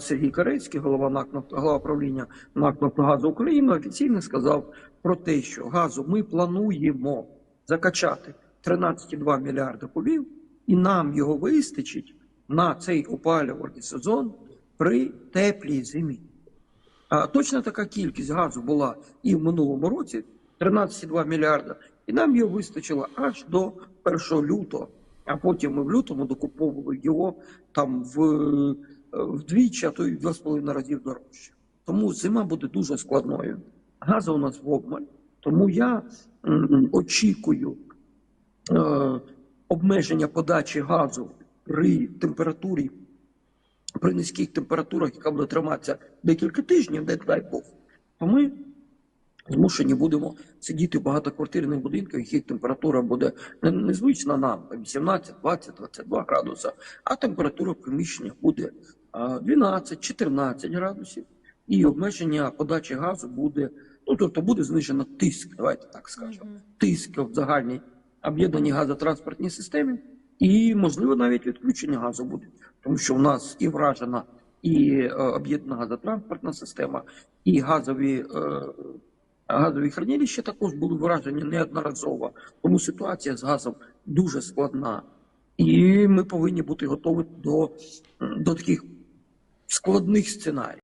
Сергій Карецький, голова НАК «Нафто- голова правління НАК «Нафтогазу України, офіційно сказав про те, що газу ми плануємо закачати 13,2 мільярда кубів, і нам його вистачить на цей опалювальний сезон при теплій зимі. А точно така кількість газу була і в минулому році 13,2 мільярда, і нам його вистачило аж до 1 лютого. А потім ми в лютому докуповували його там в, вдвічі, а то й два з половиною разів дорожче. Тому зима буде дуже складною. Газу у нас в обмаль. Тому я очікую е, обмеження подачі газу при температурі при низьких температурах, яка буде триматися декілька тижнів, не дай Бог, то ми змушені будемо сидіти в багатоквартирних будинках, яких температура буде не- незвична нам 18, 20, 22 градуса, а температура в приміщеннях буде 12, 14 градусів, і обмеження подачі газу буде, ну тобто буде знижено тиск, давайте так скажемо, тиск в загальній об'єднаній газотранспортній системі, і можливо навіть відключення газу буде, тому що в нас і вражена і е, об'єднана газотранспортна система, і газові. Е, Газові хранилища також були вражені неодноразово, тому ситуація з газом дуже складна, і ми повинні бути готові до, до таких складних сценаріїв.